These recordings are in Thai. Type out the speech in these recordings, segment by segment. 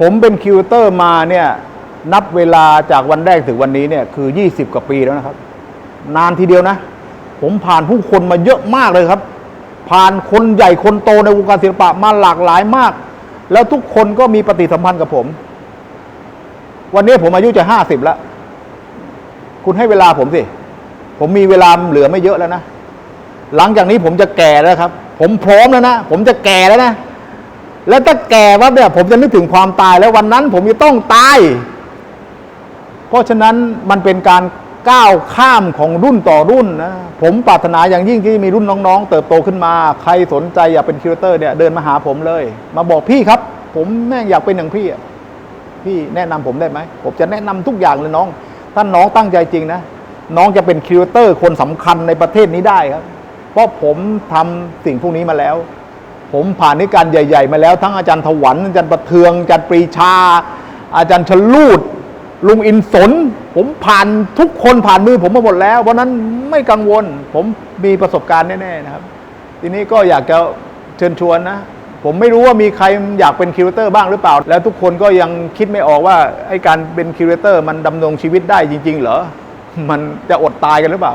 ผมเป็นคิวเตอร์มาเนี่ยนับเวลาจากวันแรกถึงวันนี้เนี่ยคือ 20 กว่าปีแล้วนะครับ นานทีเดียวนะ ผมผ่านผู้คนมาเยอะมากเลยครับ ผ่านคนใหญ่คนโตในวงการศิลปะมาหลากหลายมาก แล้วทุกคนก็มีปฏิสัมพันธ์กับผม วันนี้ผมอายุจะห้าสิบแล้ว คุณให้เวลาผมสิ ผมมีเวลาเหลือไม่เยอะแล้วนะ หลังจากนี้ผมจะแก่แล้วครับ ผมพร้อมแล้วนะ ผมจะแก่แล้วนะ แล้วถ้าแก่ว่าเนี่ยผมจะนึกถึงความตายแล้ววันนั้นผมจะต้องตาย เพราะฉะนั้นมันเป็นการก้าวข้ามของรุ่นต่อรุ่นนะผมปรารถนาอย่างยิ่งที่มีรุ่นน้องๆ เติบโตขึ้นมา ใครสนใจอยากเป็นคิวเตอร์เนี่ยเดินมาหาผมเลย มาบอกพี่ครับ ผมแม่งอยากเป็นอย่างพี่อะพี่แนะนำผมได้ไหมผมจะแนะนำทุกอย่างเลยน้อง ถ้าน้องตั้งใจจริงนะน้องจะเป็นคิวเตอร์คนสำคัญในประเทศนี้ได้ครับ เพราะผมทำสิ่งพวกนี้มาแล้ว ผมผ่านนิการใหญ่ ๆ มาแล้วทั้งอาจารย์ถวันอาจารย์ประเทืองอาจารย์ปรีชา อาจารย์ชลูดลุงอินสน ผมผ่านทุกคนผ่านมือผมมาหมดแล้ว เพราะนั้นไม่กังวล ผมมีประสบการณ์แน่ๆนะครับ ทีนี้ก็อยากจะเชิญชวนนะ ผมไม่รู้ว่ามีใครอยากเป็นคิวเตอร์บ้างหรือเปล่า แล้วทุกคนก็ยังคิดไม่ออกว่าไอ้การเป็นคิวเตอร์ มันดำรงชีวิตได้จริง ๆ เหรอมันจะอดตายกันหรือเปล่า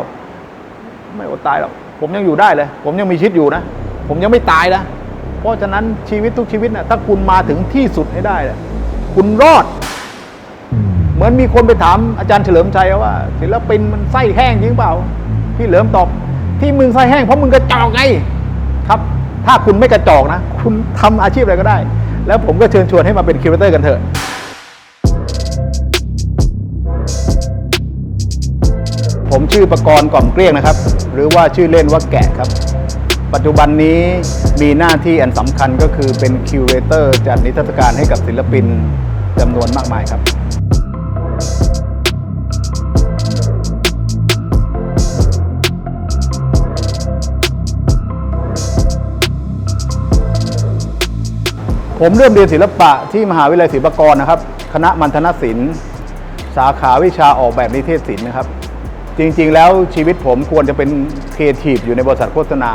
ไม่อดตายหรอกผมยังอยู่ได้เลย ผมยังมีชีวิตอยู่นะ ผมยังไม่ตายนะ เพราะฉะนั้นชีวิตทุกชีวิตนะถ้าคุณมาถึงที่สุดให้ได้ คุณรอด เหมือนมีคนไปถามอาจารย์เฉลิมชัยว่าศิลปินมันไส้แห้งจริงเปล่า พี่เหลิมตอบที่มึงไส้แห้งเพราะมึงกระจอกไงครับ ถ้าคุณไม่กระจอกนะ คุณทำอาชีพอะไรก็ได้ แล้วผมก็เชิญชวนให้มาเป็นคิวเตอร์กันเถอะผมชื่อประกรณ์กล่อมเกลี้ยงนะครับ หรือว่าชื่อเล่นว่าแกะครับ ปัจจุบันนี้มีหน้าที่อันสำคัญก็คือเป็นคิวเรเตอร์จัดนิทรรศการให้กับศิลปินจำนวนมากมายครับผมเริ่มเรียนศิลปะที่มหาวิทยาลัยศิลปากรนะครับ คณะมัณฑนศิลป์ สาขาวิชาออกแบบนิเทศศิลป์นะครับ จริงๆ แล้วชีวิตผมควรจะเป็นครีเอทีฟอยู่ในบริษัทโฆษณา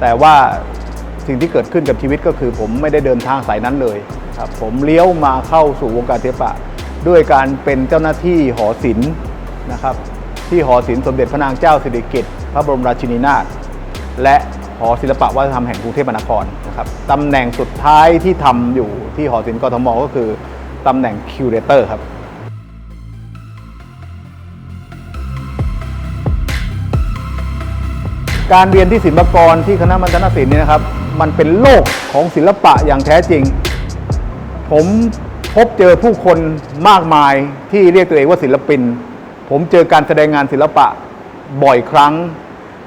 แต่ว่าสิ่งที่เกิดขึ้นกับชีวิตก็คือ ผมไม่ได้เดินทางสายนั้นเลยครับผมเลี้ยวมาเข้าสู่วงการศิลปะ ด้วยการเป็นเจ้าหน้าที่หอศิลป์นะครับ ที่หอศิลป์สมเด็จพระนางเจ้าสิริกิติ์พระบรมราชินีนาถและหอศิลปะวัฒนธรรมแห่งกรุงเทพมหานครนะครับตำแหน่งสุดท้ายที่ทำอยู่ที่หอศิลป์กทมก็คือตำแหน่งคิวเรเตอร์ครับ การเรียนที่ศิลปากรที่คณะมัณฑนศิลป์เนี่ยนะครับ มันเป็นโลกของศิลปะอย่างแท้จริง ผมพบเจอผู้คนมากมายที่เรียกตัวเองว่าศิลปิน ผมเจอการแสดงงานศิลปะบ่อยครั้ง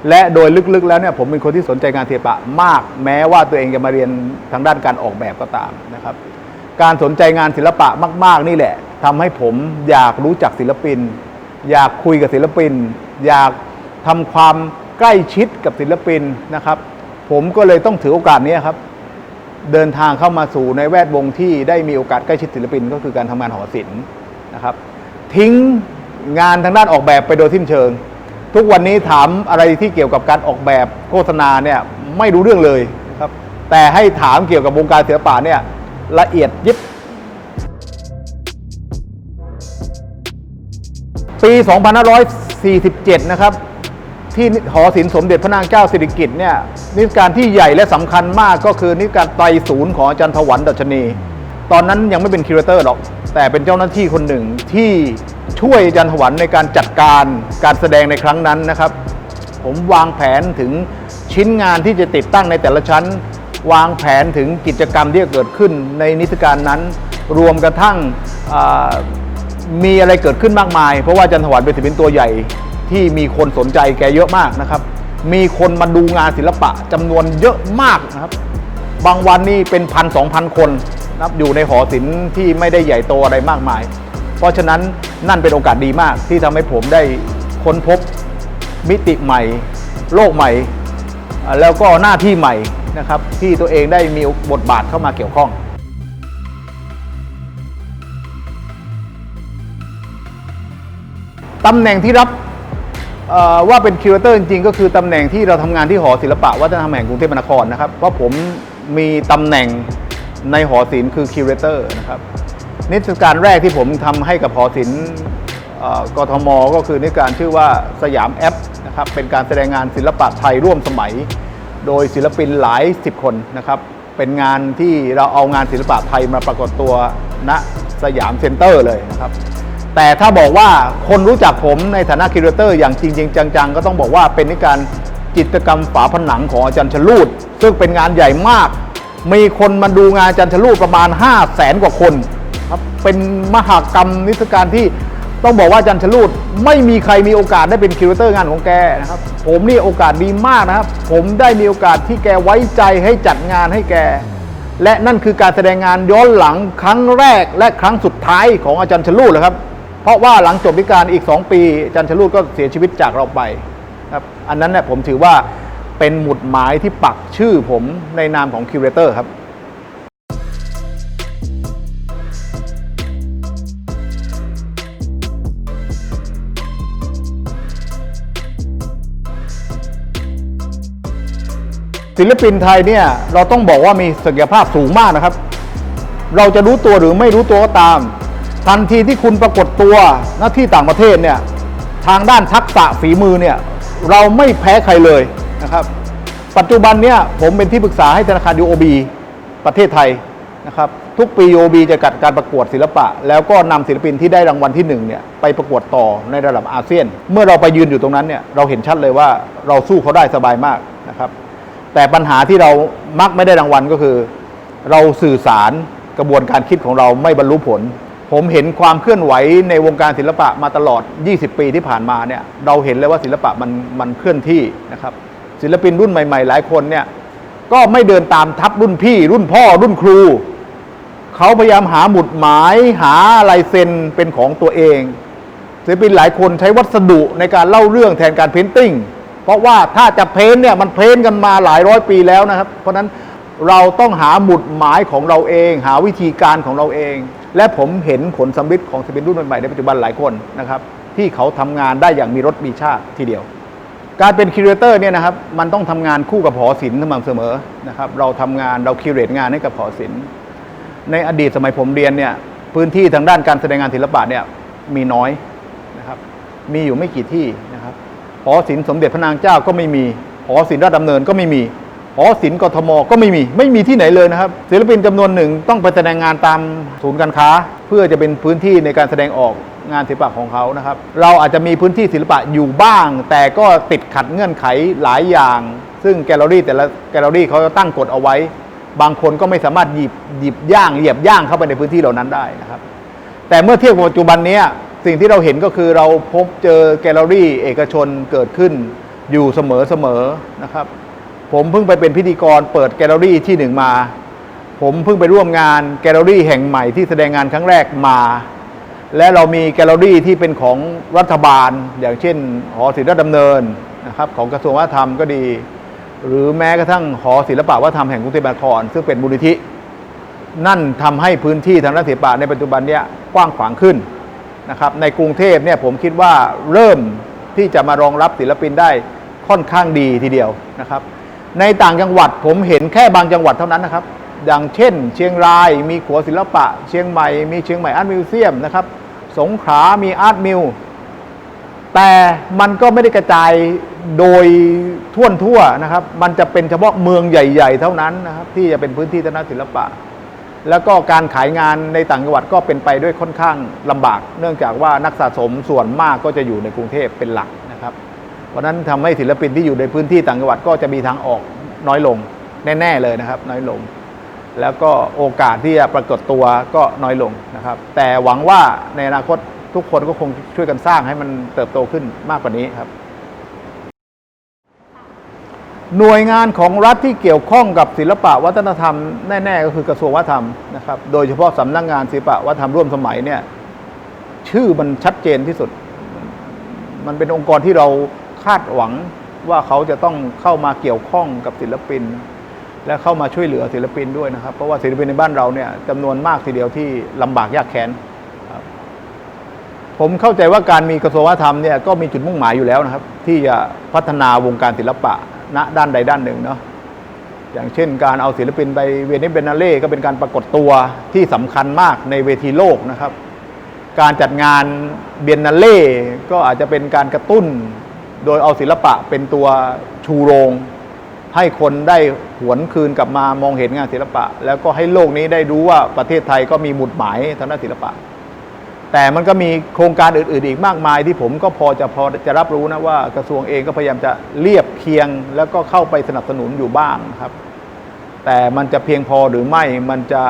และโดยลึกๆ แล้วเนี่ยผมเป็นคนที่สนใจงานศิลปะมาก แม้ว่าตัวเองจะมาเรียนทางด้านการออกแบบก็ตามนะครับ การสนใจงานศิลปะมาก ๆ นี่แหละทำให้ผมอยากรู้จักศิลปิน อยากคุยกับศิลปิน อยากทำความ ใกล้ชิดกับศิลปินนะครับ ผมก็เลยต้องถือโอกาสนี้ครับ เดินทางเข้ามาสู่ในแวดวงที่ได้มีโอกาสใกล้ชิดศิลปิน ก็คือการทำงานหอศิลป์นะครับ ทิ้งงานทางด้านออกแบบไปโดยสิ้นเชิง ทุกวันนี้ถามอะไรที่เกี่ยวกับการออกแบบโฆษณาเนี่ยไม่รู้เรื่องเลยครับ แต่ให้ถามเกี่ยวกับวงการศิลปะเนี่ยละเอียดยิบปี 2547 นะครับ ที่หอศิลป์สมเด็จพระนางเจ้าสิริกิติ์เนี่ยนิทรรศการที่ใหญ่และสำคัญมากก็คือนิทรรศการไตรศูนย์ของอาจารย์ถวันดัชนี ตอนนั้นยังไม่เป็นคิวเรเตอร์หรอก แต่เป็นเจ้าหน้าที่คนหนึ่งที่ช่วยอาจารย์ถวันในการจัดการการแสดงในครั้งนั้นนะครับ ผมวางแผนถึงชิ้นงานที่จะติดตั้งในแต่ละชั้น วางแผนถึงกิจกรรมที่จะเกิดขึ้นในนิทรรศการนั้น รวมกระทั่งมีอะไรเกิดขึ้นมากมาย เพราะว่าอาจันถวันเป็นศิลปินตัวใหญ่ ที่มีคนสนใจแกเยอะมากนะครับ มีคนมาดูงานศิลปะจำนวนเยอะมากนะครับ บางวันนี่เป็นพันสองพันคนนะครับอยู่ในหอศิลป์ที่ไม่ได้ใหญ่โตอะไรมากมาย เพราะฉะนั้นนั่นเป็นโอกาสดีมากที่ทำให้ผมได้ค้นพบมิติใหม่ โลกใหม่ แล้วก็หน้าที่ใหม่นะครับ ที่ตัวเองได้มีบทบาทเข้ามาเกี่ยวข้องตำแหน่งที่รับ ว่าเป็นคิวเตอร์จริงๆ ก็คือตำแหน่งที่เราทำงานที่หอศิลปะวัฒนธรรมแห่งกรุงเทพมหานครนะครับ เพราะผมมีตำแหน่งในหอศิลป์คือคิวเรเตอร์นะครับนิทรรศการแรกที่ผมทำให้กับหอศิลป์กทม ก็คือนิทรรศการชื่อว่าสยามแอปนะครับเป็นการแสดงงานศิลปะไทยร่วมสมัย โดยศิลปินหลายสิบคนนะครับเป็นงานที่เราเอางานศิลปะไทยมาปรากฏตัวณสยามเซ็นเตอร์เลยนะครับ แต่ถ้าบอกว่าคนรู้จักผมในฐานะคิวเรเตอร์อย่างจริง ๆ จัง ๆ ก็ต้องบอกว่าเป็นนิการจิตรกรรมฝาผนังของอาจารย์ชลูดซึ่งเป็นงานใหญ่มาก มีคนมาดูงานอาจารย์ชลูดประมาณ 5 0 0แสนกว่าคนครับเป็นมหากรรมนิทรรศการที่ต้องบอกว่าอาจารย์ชลูดไม่มีใครมีโอกาสได้เป็นคิวเรเตอร์งานของแกนะครับผมนี่โอกาสดีมากนะครับ ผมได้มีโอกาสที่แกไว้ใจให้จัดงานให้แกและนั่นคือการแสดงงานย้อนหลังครั้งแรกและครั้งสุดท้ายของอาจารย์ชลูดเลยครับ เพราะว่าหลังจบพิการอีก 2 ปีอาจารย์ชลูดก็เสียชีวิตจากเราไปครับอันนั้นเนี่ยผมถือว่าเป็นหมุดหมายที่ปักชื่อผมในนามของคิวเรเตอร์ครับศิลปินไทยเนี่ยเราต้องบอกว่ามีศักยภาพสูงมากนะครับ เราจะรู้ตัวหรือไม่รู้ตัวก็ตาม ทันทีที่คุณปรากฏตัวหน้าที่ต่างประเทศเนี่ยทางด้านทักษะฝีมือเนี่ยเราไม่แพ้ใครเลยนะครับปัจจุบันเนี่ยผมเป็นที่ปรึกษาให้ธนาคาร UOB ประเทศไทยนะครับทุกปี UOB จะจัดการประกวดศิลปะ แล้วก็นำศิลปินที่ได้รางวัลที่หนึ่งเนี่ยไปประกวดต่อในระดับอาเซียน เมื่อเราไปยืนอยู่ตรงนั้นเนี่ยเราเห็นชัดเลยว่าเราสู้เขาได้สบายมากนะครับแต่ปัญหาที่เรามักไม่ได้รางวัลก็คือ เราสื่อสารกระบวนการคิดของเราไม่บรรลุผล ผมเห็นความเคลื่อนไหวในวงการศิลปะมาตลอด 20 ปีที่ผ่านมาเนี่ยเราเห็นเลยว่าศิลปะมันมันเคลื่อนที่นะครับศิลปินรุ่นใหม่ ๆ หลายคนเนี่ยก็ไม่เดินตามทัพรุ่นพี่ รุ่นพ่อรุ่นครู เขาพยายามหาหมุดหมายหาลายเซ็นเป็นของตัวเองศิลปินหลายคนใช้วัสดุในการเล่าเรื่องแทนการเพนติ้งเพราะว่าถ้าจะเพ้นเนี่ยมันเพ้นกันมาหลายร้อยปีแล้วนะครับ เพราะฉะนั้นเราต้องหาหมุดหมายของเราเอง หาวิธีการของเราเอง และผมเห็นผลสำลิดของศิลปินรุ่นใหม่ในปัจจุบันหลายคนนะครับที่เขาทำงานได้อย่างมีรสมีชาติทีเดียว การเป็นคิวเรเตอร์เนี่ยนะครับมันต้องทำงานคู่กับหอศิลป์สม่ำเสมอนะครับเราทำงานเราคิวเรตงานให้กับหอศิลป์ในอดีตสมัยผมเรียนเนี่ยพื้นที่ทางด้านการแสดงงานศิลปะเนี่ยมีน้อยนะครับมีอยู่ไม่กี่ที่นะครับหอศิลป์สมเด็จพระนางเจ้าก็ไม่มีหอศิลป์ราชดำเนินก็ไม่มี หอศิลป์กทมก็ไม่มีไม่มีที่ไหนเลยนะครับ ศิลปินจำนวนหนึ่งต้องไปแสดงงานตามศูนย์การค้า เพื่อจะเป็นพื้นที่ในการแสดงออกงานศิลปะของเขานะครับ เราอาจจะมีพื้นที่ศิลปะอยู่บ้าง แต่ก็ติดขัดเงื่อนไขหลายอย่าง ซึ่งแกลเลอรี่แต่ละแกลเลอรี่เขาจะตั้งกฎเอาไว้ บางคนก็ไม่สามารถหยิบหยิบย่างเหยียบย่างเข้าไปในพื้นที่เหล่านั้นได้นะครับ แต่เมื่อเทียบกับปัจจุบันนี้สิ่งที่เราเห็นก็คือเราพบเจอแกลเลอรี่เอกชนเกิดขึ้นอยู่เสมอเสมอนะครับ ผมเพิ่งไปเป็นพิธีกรเปิดแกลเลอรี่ที่หนึ่งมา ผมเพิ่งไปร่วมงานแกลเลอรี่แห่งใหม่ที่แสดงงานครั้งแรกมา และเรามีแกลเลอรี่ที่เป็นของรัฐบาล อย่างเช่น หอศิลปดำเนินนะครับของกระทรวงวัฒนธรรมก็ดี หรือแม้กระทั่งหอศิลปวัฒนธรรมแห่งกรุงเทพมหานครซึ่งเป็นมูลนิธิ นั่นทำให้พื้นที่ทางด้านศิลปะในปัจจุบันเนี้ยกว้างขวางขึ้นนะครับในกรุงเทพเนี่ยผมคิดว่าเริ่มที่จะมารองรับศิลปินได้ค่อนข้างดีทีเดียวนะครับ ในต่างจังหวัดผมเห็นแค่บางจังหวัดเท่านั้นนะครับ อย่างเช่น เชียงรายมีขัวศิลปะ เชียงใหม่มีเชียงใหม่อาร์ตมิวเซียมนะครับ สงขลามีอาร์ตมิวแต่มันก็ไม่ได้กระจายโดยทั่วทั่วนะครับ มันจะเป็นเฉพาะเมืองใหญ่ ๆ เท่านั้นนะครับ ที่จะเป็นพื้นที่ทางด้านศิลปะ แล้วก็การขายงานในต่างจังหวัดก็เป็นไปด้วยค่อนข้างลำบาก เนื่องจากว่านักสะสมส่วนมากก็จะอยู่ในกรุงเทพเป็นหลัก เพราะนั้นทำให้ศิลปินที่อยู่ในพื้นที่ต่างจังหวัดก็จะมีทางออกน้อยลงแน่ ๆเลยนะครับ น้อยลง แล้วก็โอกาสที่จะปรากฏตัวก็น้อยลงนะครับ แต่หวังว่าในอนาคตทุกคนก็คงช่วยกันสร้างให้มันเติบโตขึ้นมากกว่านี้ครับ หน่วยงานของรัฐที่เกี่ยวข้องกับศิลปะวัฒนธรรมแน่ๆก็คือกระทรวงวัฒนธรรมนะครับ โดยเฉพาะสำนักงานศิลปะวัฒนธรรมร่วมสมัยเนี่ยชื่อมันชัดเจนที่สุด มันเป็นองค์กรที่เรา คาดหวังว่าเขาจะต้องเข้ามาเกี่ยวข้องกับศิลปิน และเข้ามาช่วยเหลือศิลปินด้วยนะครับ เพราะว่าศิลปินในบ้านเราเนี่ยจำนวนมากทีเดียวที่ลำบากยากแค้นผมเข้าใจว่าการมีกระทรวงวัฒนธรรมเนี่ยก็มีจุดมุ่งหมายอยู่แล้วนะครับ ที่จะพัฒนาวงการศิลปะณด้านใดด้านหนึ่งเนาะอย่างเช่นการเอาศิลปินไปเวนิสเบนาเล่ก็เป็นการปรากฏตัวที่สำคัญมากในเวทีโลกนะครับ การจัดงานเบียนนาเล่ก็อาจจะเป็นการกระตุ้น โดยเอาศิลปะเป็นตัวชูโรง ให้คนได้หวนคืนกลับมามองเห็นงานศิลปะ แล้วก็ให้โลกนี้ได้รู้ว่าประเทศไทยก็มีหมุดหมายทางด้านศิลปะ แต่มันก็มีโครงการอื่น ๆ อีกมากมายที่ผมก็พอจะพอจะรับรู้นะว่ากระทรวงเองก็พยายามจะเรียบเคียง แล้วก็เข้าไปสนับสนุนอยู่บ้างครับ แต่มันจะเพียงพอหรือไม่มันจะ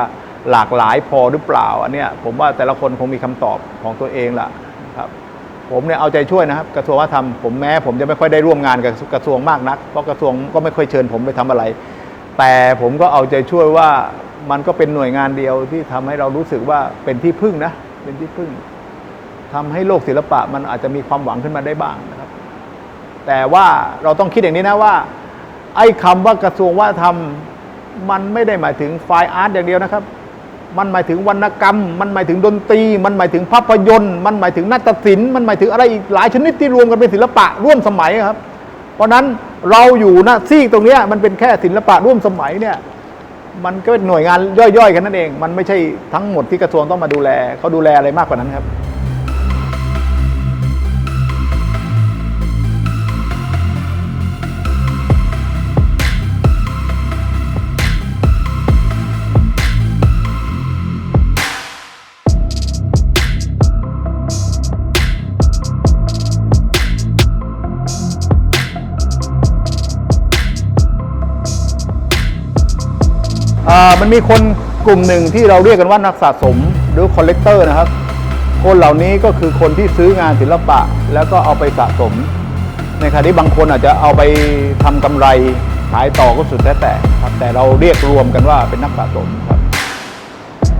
หลากหลายพอหรือเปล่าอันเนี้ยผมว่าแต่ละคนคงมีคำตอบของตัวเองล่ะ ผมเนี่ยเอาใจช่วยนะครับ กระทรวงวัฒนธรรมผมแม้ผมจะไม่ค่อยได้ร่วมงานกับกระทรวงมากนัก เพราะกระทรวงก็ไม่ค่อยเชิญผมไปทำอะไร แต่ผมก็เอาใจช่วยว่ามันก็เป็นหน่วยงานเดียวที่ทำให้เรารู้สึกว่าเป็นที่พึ่งนะ เป็นที่พึ่งทำให้โลกศิลปะมันอาจจะมีความหวังขึ้นมาได้บ้างนะครับ แต่ว่าเราต้องคิดอย่างนี้นะว่า ไอ้คำว่ากระทรวงวัฒนธรรมมันไม่ได้หมายถึงไฟอาร์ตอย่างเดียวนะครับ มันหมายถึงวรรณกรรม มันหมายถึงดนตรี มันหมายถึงภาพยนตร์ มันหมายถึงนาฏศิลป์ มันหมายถึงอะไรอีกหลายชนิดที่รวมกันเป็นศิลปะร่วมสมัยครับ เพราะนั้นเราอยู่นะซีกตรงนี้มันเป็นแค่ศิลปะร่วมสมัยเนี่ยมันก็เป็นหน่วยงานย่อยๆกันนั่นเอง มันไม่ใช่ทั้งหมดที่กระทรวงต้องมาดูแลเขาดูแลอะไรมากกว่านั้นครับ มันมีคนกลุ่มหนึ่งที่เราเรียกกันว่านักสะสมหรือคอลเลกเตอร์นะครับ คนเหล่านี้ก็คือคนที่ซื้องานศิลปะ แล้วก็เอาไปสะสม ในขณะที่บางคนอาจจะเอาไปทำกำไรขายต่อก็สุดแท้แต่ครับ แต่เราเรียกรวมกันว่าเป็นนักสะสมครับ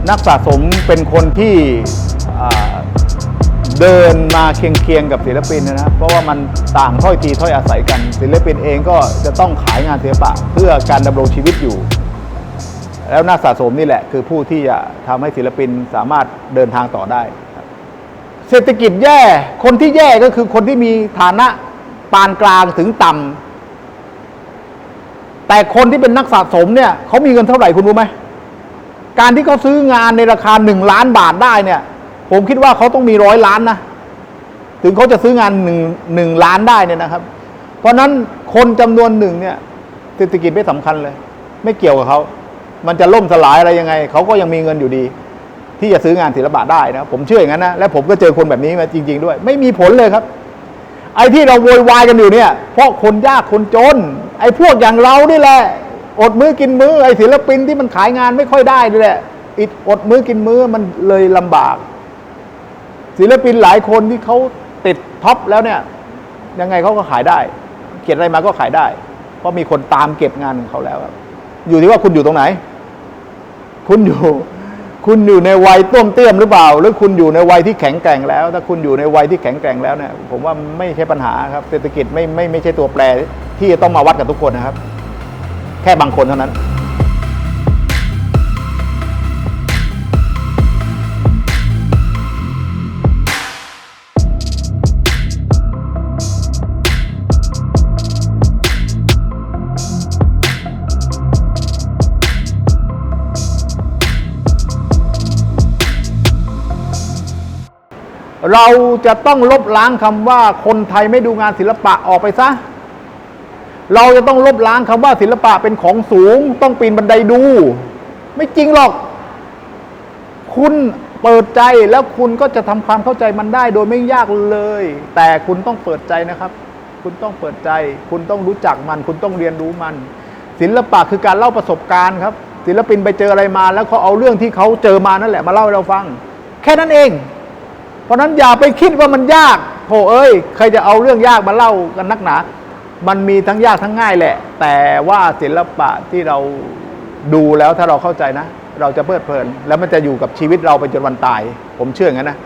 นักสะสมเป็นคนที่เดินมาเคียงๆกับศิลปินนะเพราะว่ามันต่างถ้อยทีถ้อยอาศัยกัน ศิลปินเองก็จะต้องขายงานศิลปะ เพื่อการดำรงชีวิตอยู่ แล้วนักสะสมนี่แหละ คือผู้ที่จะทำให้ศิลปินสามารถเดินทางต่อได้ เศรษฐกิจแย่ คนที่แย่ก็คือคนที่มีฐานะปานกลางถึงต่ำแต่คนที่เป็นนักสะสมเนี่ยเขามีเงินเท่าไหร่คุณรู้ไหมการที่เขาซื้องานในราคาหนึ่งล้านบาทได้เนี่ย ผมคิดว่าเขาต้องมีร้อยล้านนะถึงเขาจะซื้องานหนึ่งหนึ่งล้านได้เนี่ยนะครับ เพราะฉะนั้นคนจำนวนหนึ่งเนี่ยเศรษฐกิจไม่สำคัญเลย ไม่เกี่ยวกับเขา มันจะล่มสลายอะไรยังไง เขาก็ยังมีเงินอยู่ดี ที่จะซื้องานศิลปะได้นะ ผมเชื่ออย่างนั้นนะและผมก็เจอคนแบบนี้มาจริง ๆ ด้วย ไม่มีผลเลยครับ ไอ้ที่เราโวยวายกันอยู่เนี่ย เพราะคนยากคนจน ไอ้พวกอย่างเรานี่แหละอดมื้อกินมื้อไอ้ศิลปินที่มันขายงานไม่ค่อยได้นี่แหละอิดอดมื้อกินมื้อมันเลยลำบาก ศิลปินหลายคนที่เขาติดท็อปแล้วเนี่ย ยังไงเขาก็ขายได้เขียนอะไรมาก็ขายได้ เพราะมีคนตามเก็บงานของเขาแล้วอยู่ที่ว่าคุณอยู่ตรงไหน คุณอยู่คุณอยู่ในวัยต้มเตี้ยมหรือเปล่า หรือคุณอยู่ในวัยที่แข็งแกร่งแล้ว ถ้าคุณอยู่ในวัยที่แข็งแกร่งแล้วเนี่ยผมว่าไม่ใช่ปัญหาครับ เศรษฐกิจไม่ไม่ไม่ใช่ตัวแปรที่จะต้องมาวัดกับทุกคนนะครับ แค่บางคนเท่านั้น เราจะต้องลบล้างคำว่าคนไทยไม่ดูงานศิลปะออกไปซะ เราจะต้องลบล้างคำว่าศิลปะเป็นของสูง ต้องปีนบันไดดู ไม่จริงหรอก คุณเปิดใจแล้วคุณก็จะทำความเข้าใจมันได้โดยไม่ยากเลย แต่คุณต้องเปิดใจนะครับ คุณต้องเปิดใจ คุณต้องรู้จักมัน คุณต้องเรียนรู้มัน ศิลปะคือการเล่าประสบการณ์ครับ ศิลปินไปเจออะไรมา แล้วเขาเอาเรื่องที่เขาเจอมานั่นแหละมาเล่าให้เราฟัง แค่นั้นเอง เพราะนั้นอย่าไปคิดว่ามันยากโถเอ้ยใครจะเอาเรื่องยากมาเล่ากันนักหนา มันมีทั้งยากทั้งง่ายแหละ แต่ว่าศิลปะที่เราดูแล้วถ้าเราเข้าใจนะ เราจะเพลิดเพลิน แล้วมันจะอยู่กับชีวิตเราไปจนวันตาย ผมเชื่ออย่างนั้นนะ